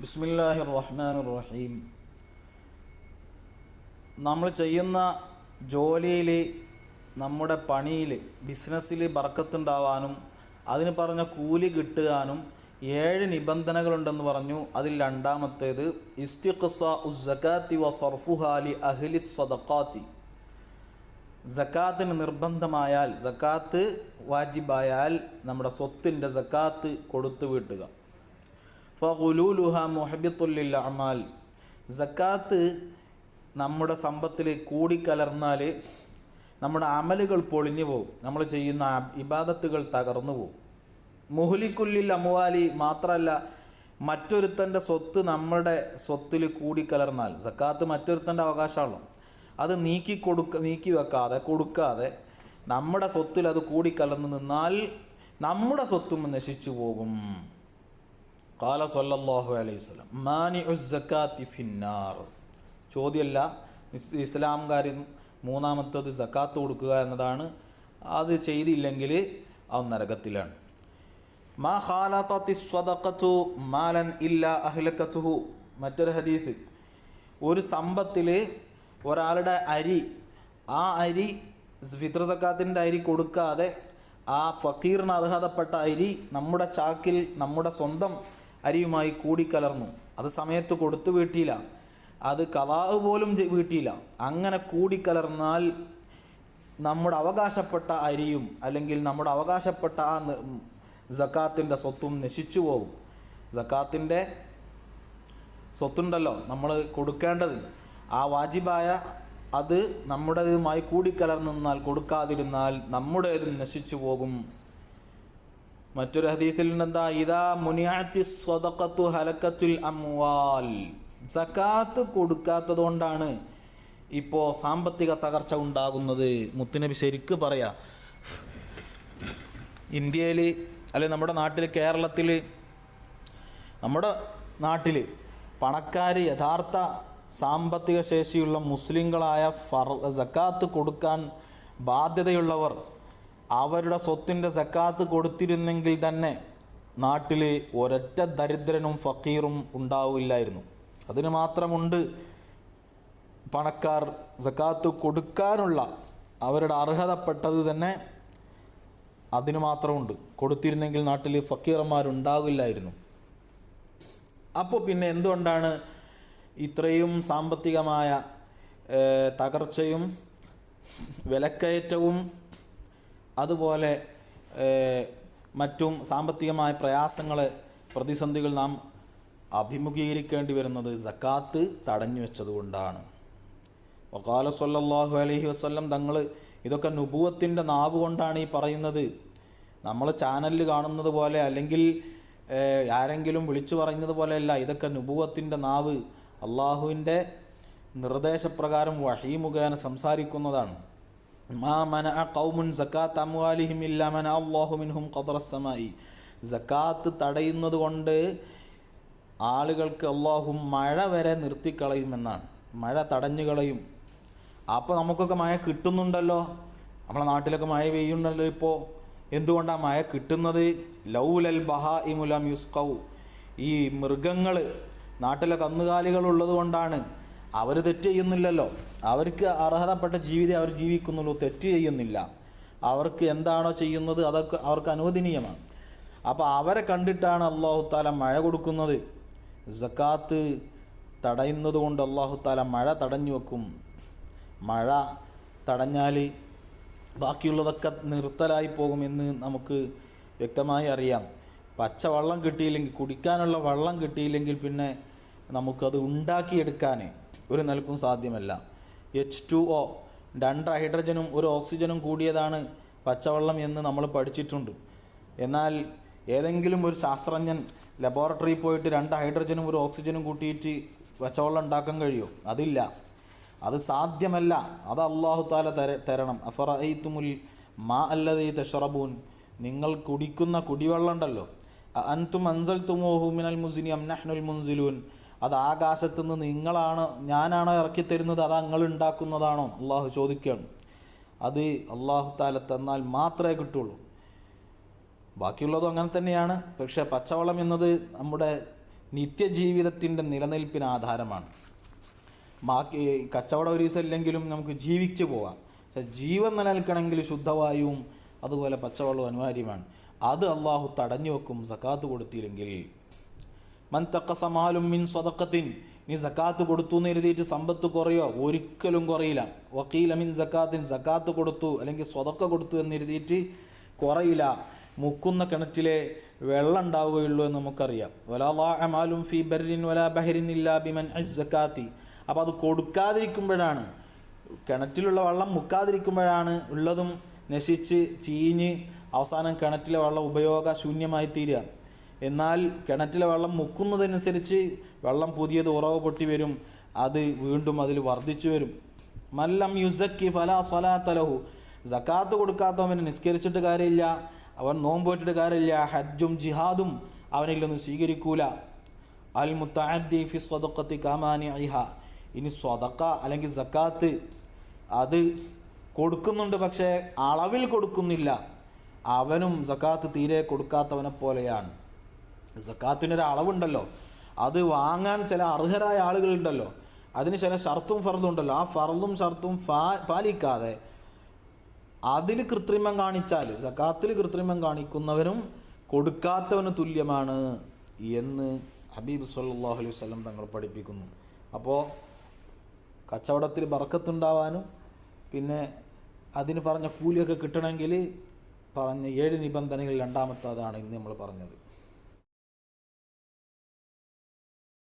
ബിസ്മില്ലാഹി റഹ്മാൻ റഹീം നമ്മൾ ചെയ്യുന്ന ജോലിയിൽ നമ്മുടെ പണിയിൽ ബിസിനസ്സിൽ ബർക്കത്തുണ്ടാവാനും അതിന് പറഞ്ഞ കൂലി കിട്ടുവാനും ഏഴ് നിബന്ധനകളുണ്ടെന്ന് പറഞ്ഞു. അതിൽ രണ്ടാമത്തേത് ഇസ്തിഖ്സ ഉസ്സക്കാത്തി വ സർഫുഹാലി അഹ്ലി സ്വതക്കാത്തി സക്കാത്തിന് നിർബന്ധമായാൽ സക്കാത്ത് വാജിബായാൽ നമ്മുടെ സ്വത്തിന്റെ സക്കാത്ത് കൊടുത്തു വീട്ടുക. ഫുലൂലുഹ മൊഹബിത്തുല്ലിൽ അമാൽ. സക്കാത്ത് നമ്മുടെ സമ്പത്തിൽ കൂടിക്കലർന്നാൽ നമ്മുടെ അമലുകൾ പൊളിഞ്ഞു പോകും. നമ്മൾ ചെയ്യുന്ന ഇബാദത്തുകൾ തകർന്നു പോകും. മുഹുലിക്കുല്ലിൽ അമുവാലി മാത്രമല്ല മറ്റൊരുത്തന്റെ സ്വത്ത് നമ്മുടെ സ്വത്തിൽ കൂടിക്കലർന്നാൽ സക്കാത്ത് മറ്റൊരുത്തന്റെ അവകാശമാണല്ലോ. അത് നീക്കി കൊടുക്ക നീക്കി വെക്കാതെ കൊടുക്കാതെ നമ്മുടെ സ്വത്തിൽ അത് കൂടിക്കലർന്ന് നിന്നാൽ നമ്മുടെ സ്വത്തും നശിച്ചു പോകും. കാല സല്ലല്ലാഹു അലൈഹി ഉസ്സക്കാത്തി ഫിന്നാർ. ചോദ്യമല്ല ഇസ് ഇസ്ലാംകാർ മൂന്നാമത്തത് സക്കാത്ത് കൊടുക്കുക എന്നതാണ്. അത് ചെയ്തില്ലെങ്കിൽ അവൻ നരകത്തിലാണ്. മാ ഖാലത്തത്തി സ്വതക്കത്തു മാലൻ ഇല്ല അഹ്ലക്കത്തുഹു. മറ്റൊരു ഹദീസ്. ഒരു സമ്പത്തിൽ ഒരാളുടെ അരി ആ അരി ഫിത്രസക്കാത്തിന്റെ അരി കൊടുക്കാതെ ആ ഫക്കീറിന് അർഹതപ്പെട്ട അരി നമ്മുടെ ചാക്കിൽ നമ്മുടെ സ്വന്തം അരിയുമായി കൂടിക്കലർന്നു. അത് സമയത്ത് കൊടുത്തു വീട്ടിയില്ല. അത് കലാഹ് പോലും വീട്ടിയില്ല. അങ്ങനെ കൂടിക്കലർന്നാൽ നമ്മുടെ അവകാശപ്പെട്ട അരിയും അല്ലെങ്കിൽ നമ്മുടെ അവകാശപ്പെട്ട ആ ജക്കാത്തിന്റെ സ്വത്തും നശിച്ചു പോകും ജക്കാത്തിന്റെ സ്വത്തുണ്ടല്ലോ നമ്മൾ കൊടുക്കേണ്ടത്. ആ വാജിബായ അത് നമ്മുടേതുമായി കൂടിക്കലർന്നാൽ നിന്നാൽ കൊടുക്കാതിരുന്നാൽ നമ്മുടേതും നശിച്ചു പോകും. മറ്റൊരു ഹദീസിൽ എന്താ ഇതാ മുനിയാറ്റി സ്വതക്കത്തു ഹലക്കത്തുൽ അംവാൽ. സക്കാത്ത് കൊടുക്കാത്തത് കൊണ്ടാണ് ഇപ്പോൾ സാമ്പത്തിക തകർച്ച ഉണ്ടാകുന്നത്. മുത്തുനബി ശരിക്ക് പറയാ ഇന്ത്യയിൽ അല്ലെ നമ്മുടെ നാട്ടിൽ കേരളത്തിൽ നമ്മുടെ നാട്ടിൽ പണക്കാർ യഥാർത്ഥ സാമ്പത്തിക ശേഷിയുള്ള മുസ്ലിങ്ങളായ ഫർ സക്കാത്ത് കൊടുക്കാൻ ബാധ്യതയുള്ളവർ അവരുടെ സ്വത്തിന്റെ സക്കാത്ത് കൊടുത്തിരുന്നെങ്കിൽ തന്നെ നാട്ടിൽ ഒരൊറ്റ ദരിദ്രനും ഫക്കീറും ഉണ്ടാവില്ലായിരുന്നു. അതിന് മാത്രമുണ്ട് പണക്കാർ സക്കാത്ത് കൊടുക്കാനുള്ള അവരുടെ അർഹതപ്പെട്ടത് തന്നെ അതിന് മാത്രമുണ്ട്. കൊടുത്തിരുന്നെങ്കിൽ നാട്ടിൽ ഫക്കീറന്മാരുണ്ടാകില്ലായിരുന്നു അപ്പോൾ പിന്നെ എന്തുകൊണ്ടാണ് ഇത്രയും സാമ്പത്തികമായ തകർച്ചയും വിലക്കയറ്റവും അതുപോലെ മറ്റും സാമ്പത്തികമായ പ്രയാസങ്ങൾ പ്രതിസന്ധികൾ നാം അഭിമുഖീകരിക്കേണ്ടി വരുന്നത് സക്കാത്ത് തടഞ്ഞു വെച്ചതുകൊണ്ടാണ്. വക്കാല സല്ലല്ലാഹു അലഹി വസ്ല്ലം തങ്ങൾ ഇതൊക്കെ നുപൂവത്തിന്റെ നാവ് കൊണ്ടാണ് ഈ പറയുന്നത്. നമ്മൾ ചാനലിൽ കാണുന്നത് പോലെ അല്ലെങ്കിൽ ആരെങ്കിലും വിളിച്ചു പറയുന്നത് പോലെയല്ല ഇതൊക്കെ നുപൂവത്തിന്റെ നാവ് അള്ളാഹുവിന്റെ നിർദ്ദേശപ്രകാരം വഹീ മുഖേന സംസാരിക്കുന്നതാണ്. സക്കാത്ത് തടയുന്നത് കൊണ്ട് ആളുകൾക്ക് അള്ളാഹു മഴ വരെ നിർത്തിക്കളയുമെന്നാണ് മഴ തടഞ്ഞു കളയും. അപ്പോൾ നമുക്കൊക്കെ മഴ കിട്ടുന്നുണ്ടല്ലോ. നമ്മളെ നാട്ടിലൊക്കെ മഴ പെയ്യുന്നുണ്ടല്ലോ ഇപ്പോൾ എന്തുകൊണ്ടാണ് മഴ കിട്ടുന്നത്? ലൗലൽ ബഹാ ഇമുലം യുസ്കൗ ഈ മൃഗങ്ങൾ നാട്ടിലെ കന്നുകാലികൾ ഉള്ളതുകൊണ്ടാണ് അവർ തെറ്റ് ചെയ്യുന്നില്ലല്ലോ. അവർക്ക് അർഹതപ്പെട്ട ജീവിതം അവർ ജീവിക്കുന്നുള്ളൂ. തെറ്റ് ചെയ്യുന്നില്ല. അവർക്ക് എന്താണോ ചെയ്യുന്നത് അതൊക്കെ അവർക്ക് അനുവദനീയമാണ്. അപ്പോൾ അവരെ കണ്ടിട്ടാണ് അള്ളാഹു താല മഴ കൊടുക്കുന്നത്. ജക്കാത്ത് തടയുന്നത് കൊണ്ട് അള്ളാഹു താല മഴ തടഞ്ഞു വെക്കും. മഴ തടഞ്ഞാൽ ബാക്കിയുള്ളതൊക്കെ നിർത്തലായി പോകുമെന്ന് നമുക്ക് വ്യക്തമായി അറിയാം. പച്ചവെള്ളം കിട്ടിയില്ലെങ്കിൽ കുടിക്കാനുള്ള വെള്ളം കിട്ടിയില്ലെങ്കിൽ പിന്നെ നമുക്കത് ഉണ്ടാക്കിയെടുക്കാൻ ഒരു നിലക്കും സാധ്യമല്ല. എച്ച് ടു ഒ രണ്ട് ഹൈഡ്രജനും ഒരു ഓക്സിജനും കൂടിയതാണ് പച്ചവെള്ളം എന്ന് നമ്മൾ പഠിച്ചിട്ടുണ്ട്. എന്നാൽ ഏതെങ്കിലും ഒരു ശാസ്ത്രജ്ഞൻ ലബോറട്ടറിയിൽ പോയിട്ട് രണ്ട് ഹൈഡ്രജനും ഒരു ഓക്സിജനും കൂട്ടിയിട്ട് പച്ചവെള്ളം ഉണ്ടാക്കാൻ കഴിയുമോ അതില്ല. അത് സാധ്യമല്ല. അത് അള്ളാഹു താല തര തരണം. അഫറൈത്തുമുൽ മാ അല്ലതീ തഷറബൂൻ. നിങ്ങൾ കുടിക്കുന്ന കുടിവെള്ളം ഉണ്ടല്ലോ. അൻതും അൻസൽ തുമോഹു മിനൽ മുസിനി അംനഹ്നുൽ മുൻസിലൂൻ. അത് ആകാശത്തു നിന്ന് നിങ്ങളാണ് ഞാനാണോ ഇറക്കി തരുന്നത് അത് നിങ്ങൾ ഉണ്ടാക്കുന്നതാണോ? അള്ളാഹു ചോദിക്കുകയാണ്. അത് അള്ളാഹു താല തന്നാൽ മാത്രമേ കിട്ടുള്ളൂ. ബാക്കിയുള്ളതും അങ്ങനെ തന്നെയാണ്. പക്ഷേ പച്ചവളം എന്നത് നമ്മുടെ നിത്യജീവിതത്തിന്റെ നിലനിൽപ്പിന് ആധാരമാണ്. ബാക്കി കച്ചവടം ഒരു ദിവസം ഇല്ലെങ്കിലും നമുക്ക് ജീവിച്ചു പോവാം. പക്ഷെ ജീവൻ നിലനിൽക്കണമെങ്കിൽ ശുദ്ധവായുവും അതുപോലെ പച്ചവെള്ളവും അനിവാര്യമാണ്. അത് അള്ളാഹു തടഞ്ഞു വെക്കും സക്കാത്ത് കൊടുത്തില്ലെങ്കിൽ. മൻതക്കസമാലും മിൻ സ്വതക്കത്തിൻ നീ സക്കാത്ത് കൊടുത്തു എന്ന് എഴുതിയിട്ട് സമ്പത്ത് കുറയോ? ഒരിക്കലും കുറയില്ല. വക്കീല മിൻ സക്കാത്തിൻ സക്കാത്ത് കൊടുത്തു അല്ലെങ്കിൽ സ്വതക്ക കൊടുത്തു എന്ന് എഴുതിയിട്ട് കുറയില്ല. മുക്കുന്ന കിണറ്റിലെ വെള്ളം ഉണ്ടാവുകയുള്ളൂ എന്ന് നമുക്കറിയാം. വലാമാലും ഫി ബറിൻ വലാ ബഹരിൻ ഇല്ലാ ബിമൻ സക്കാത്തി. അപ്പോൾ അത് കൊടുക്കാതിരിക്കുമ്പോഴാണ് കിണറ്റിലുള്ള വെള്ളം മുക്കാതിരിക്കുമ്പോഴാണ് ഉള്ളതും നശിച്ച് ചീഞ്ഞ് അവസാനം കിണറ്റിലെ വെള്ളം ഉപയോഗ ശൂന്യമായി തീരുക എന്നാൽ കിണറ്റിലെ വെള്ളം മുക്കുന്നതനുസരിച്ച് വെള്ളം പുതിയത് ഉറവ് പൊട്ടി വരും. അത് വീണ്ടും അതിൽ വർദ്ധിച്ചു വരും. മല്ലം യുസക്കി ഫലാ സ്വലാത്തലഹു സക്കാത്ത് കൊടുക്കാത്തവന് നിസ്കരിച്ചിട്ട് കാര്യമില്ല. അവൻ നോമ്പോറ്റിട്ട് കാര്യമില്ല. ഹജ്ജും ജിഹാദും അവനിൽ നിന്ന് സ്വീകരിക്കൂല. അൽ മുത്തഅദ്ദി ഫി സ്വതക്കത്തി കാമാനി ഐഹ ഇനി സ്വതക്ക അല്ലെങ്കിൽ സക്കാത്ത് അത് കൊടുക്കുന്നുണ്ട് പക്ഷേ അളവിൽ കൊടുക്കുന്നില്ല. അവനും സക്കാത്ത് തീരെ കൊടുക്കാത്തവനെ പോലെയാണ്. സക്കാത്തിനൊരു അളവുണ്ടല്ലോ. അത് വാങ്ങാൻ ചില അർഹരായ ആളുകളുണ്ടല്ലോ. അതിന് ചില ഷർത്തും ഫർദും ഉണ്ടല്ലോ ആ ഫർദും ഷർത്തും പാലിക്കാതെ അതിൽ കൃത്രിമം കാണിച്ചാൽ സക്കാത്തിൽ കൃത്രിമം കാണിക്കുന്നവനും കൊടുക്കാത്തവന് തുല്യമാണ് എന്ന് ഹബീബ് സല്ലാഹു അലൈഹി വസല്ലം തങ്ങൾ പഠിപ്പിക്കുന്നു. അപ്പോൾ കച്ചവടത്തിൽ ബറക്കത്തുണ്ടാവാനും പിന്നെ അതിന് പറഞ്ഞ കൂലിയൊക്കെ കിട്ടണമെങ്കിൽ പറഞ്ഞ ഏഴ് നിബന്ധനകളിൽ രണ്ടാമത്തേതാണ് ഇന്ന് നമ്മൾ പറഞ്ഞത്.